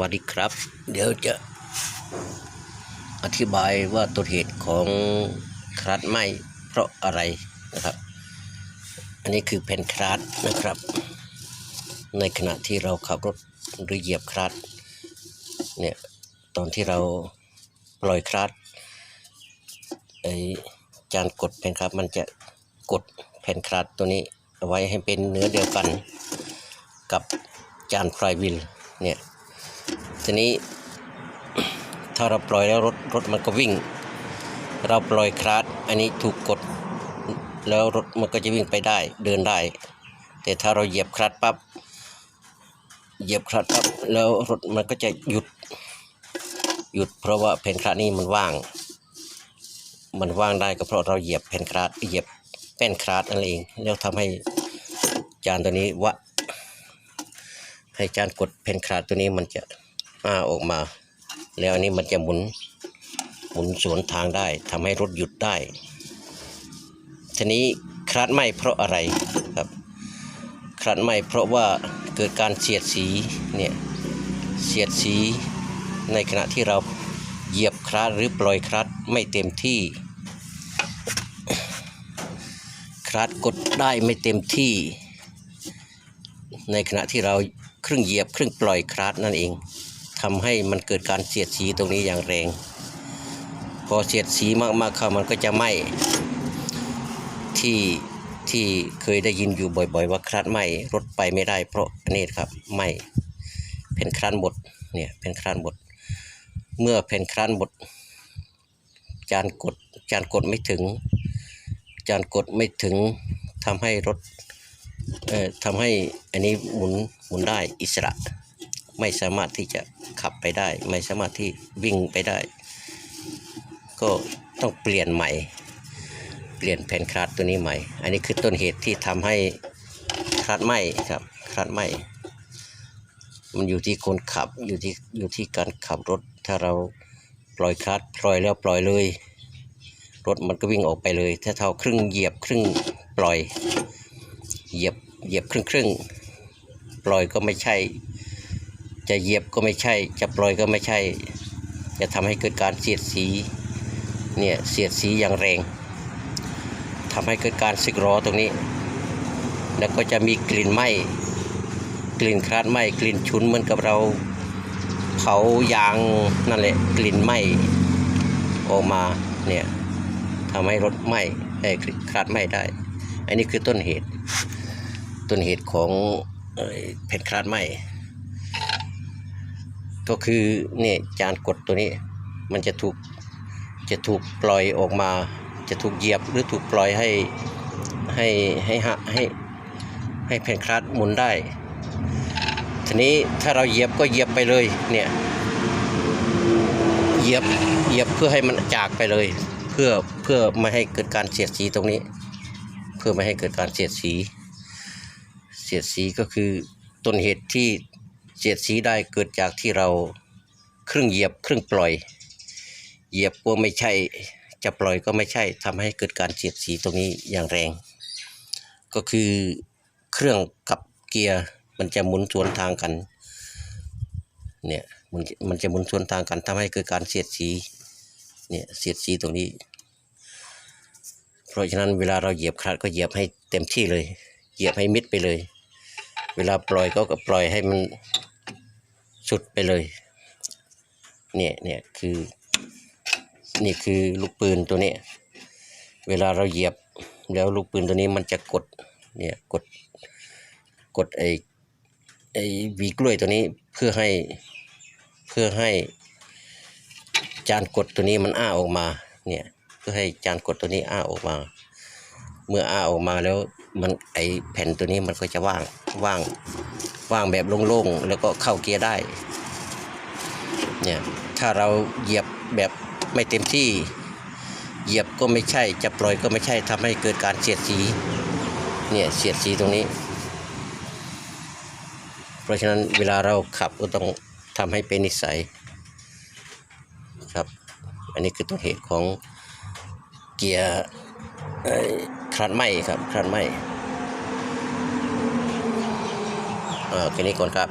วัสดีครับ เดี๋ยวจะอธิบายว่าต้นเหตุของครัดไหมเพราะอะไรนะครับ อันนี้คือแผ่นครัดนะครับ ในขณะที่เราขับรถหรือเหยียบครัดเนี่ยตอนที่เราปล่อยครัดไอจานกดแผ่นครัดมันจะกดแผ่นครัดตัวนี้เอาไว้ให้เป็นเนื้อเดียวกันกับจานไฟลายวิลเนี่ย ทีนี้ถ้าเราปล่อยแล้วรถรถมันก็วิ่ง เราปล่อยคลาสอันนี้ถูกกด แล้วรถมันก็จะวิ่งไปได้เดินได้ แต่ถ้าเราเหยียบคลัตช์ปั๊บเหยียบคลัตช์ปั๊บแล้วรถมันก็จะหยุดหยุดเพราะว่าแผ่นคลัตช์นี้มันว่าง มันว่างได้ก็เพราะเราเหยียบแผ่นคลัตช์เหยียบแป้นคลัตช์นั่นเองแล้วทำให้จานตัวนี้วะให้จานกดเพนคลาดตัวนี้มันจะ อ้าออกมา แล้วอันนี้มันจะหมุนหมุนสวนทางได้ทำให้รถหยุดได้ ทีนี้คลาดไหมเพราะอะไรครับคลาดไหมเพราะว่าเกิดการเสียดสีเนี่ยเสียดสีในขณะที่เราเหยียบคลาดหรือปล่อยคลาดไม่เต็มที่คลาดกดได้ไม่เต็มที่ ในขณะที่เราครึ่งเหยียบครึ่งปล่อยคลาสนั่นเอง ทำให้มันเกิดการเสียดสีตรงนี้อย่างแรง พอเสียดสีมากๆเข้ามันก็จะไหม้ที่ที่เคยได้ยินอยู่บ่อย ๆ ว่าคลาสไหม้รถไปไม่ได้ เพราะนนี้ครับไหม้แผ่นคลานบดเนี่ยแผ่นคลานบดเมื่อแผ่นคลานบดจานกดจานกดไม่ถึง จานกดไม่ถึงทำให้รถเอ่อทำให้อันนี้หมุนหมุนได้อิสระ ไม่สามารถที่จะขับไปได้ ไม่สามารถที่วิ่งไปได้ ก็ต้องเปลี่ยนใหม่ เปลี่ยนแผ่นคลาดตัวนี้ใหม่ อันนี้คือต้นเหตุที่ทำให้คลาดไหมครับคลาดไหมมันอยู่ที่คนขับอยู่ที่อยู่ที่การขับรถถ้าเราปล่อยคลาดปล่อยแล้วปล่อยเลย รถมันก็วิ่งออกไปเลย ถ้าเท่าครึ่งเหยียบครึ่งปล่อย เหยียบเหยียบครึ่งครึ่งปล่อยก็ไม่ใช่ จะเหยียบก็ไม่ใช่ จะปล่อยก็ไม่ใช่ จะทำให้เกิดการเสียดสีเนี่ยเสียดสีอย่างแรงทำให้เกิดการสึกหรอตรงนี้ แล้วก็จะมีกลิ่นไหม้กลิ่นคลาดไหม้กลิ่นฉุนเหมือนกับเราเผายางนั่นแหละกลิ่นไหม้ออกมาเนี่ยทำให้รถไหม้ให้คลาดไหม้ได้ อันนี้คือต้นเหตุ ต้นเหตุของเอ่อแผ่นคลาดไหม้ ก็คือเนี่ยจานกดตัวนี้ มันจะถูกจะถูกปล่อยออกมา จะถูกเหยียบหรือถูกปล่อยให้ให้ให้หะให้ให้แผ่นคลาดหมุนได้ ทีนี้ถ้าเราเหยียบก็เหยียบไปเลยเนี่ยเหยียบเหยียบเพื่อให้มันจากไปเลย เพื่อเพื่อไม่ให้เกิดการเสียดสีตรงนี้ เพื่อไม่ให้เกิดการเสียดสี เสียดสีก็คือต้นเหตุที่ เสียดสีได้เกิดจากที่เราครึ่งเหยียบครึ่งปล่อย เหยียบก็ไม่ใช่จะปล่อยก็ไม่ใช่ทำให้เกิดการเสียดสีตรงนี้อย่างแรง ก็คือเครื่องกับเกียร์มันจะหมุนสวนทางกันเนี่ยมันมันจะหมุนสวนทางกันทำให้เกิดการเสียดสีเนี่ยเสียดสีตรงนี้ เพราะฉะนั้นเวลาเราเหยียบคลัดก็เหยียบให้เต็มที่เลย เหยียบให้มิดไปเลย เวลาปล่อยก็ก็ปล่อยให้มัน สุดไปเลย เนี่ยเนี่ยคือ นี่คือลูกปืนตัวนี้เวลาเราเหยียบแล้วลูกปืนตัวนี้มันจะกด เนี่ยกด กดไอ้ไอ้วีกล้วยตัวนี้เพื่อให้เพื่อให้จานกดตัวนี้มันอ้าออกมา เนี่ยเพื่อให้จานกดตัวนี้อ้าออกมา เมื่ออ้าออกมาแล้วมันไอแผ่นตัวนี้มันก็จะว่างว่างว่างแบบโล่งๆแล้วก็เข้าเกียร์ได้ เนี่ยถ้าเราเหยียบแบบไม่เต็มที่ เหยียบก็ไม่ใช่จะปล่อยก็ไม่ใช่ทำให้เกิดการเสียดสีเนี่ยเสียดสีตรงนี้ เพราะฉะนั้นเวลาเราขับก็ต้องทำให้เป็นนิสัยครับ อันนี้คือต้นเหตุของเกียร์คลัดไหมครับคลัดไหมเออแค่นี้ก่อนครับ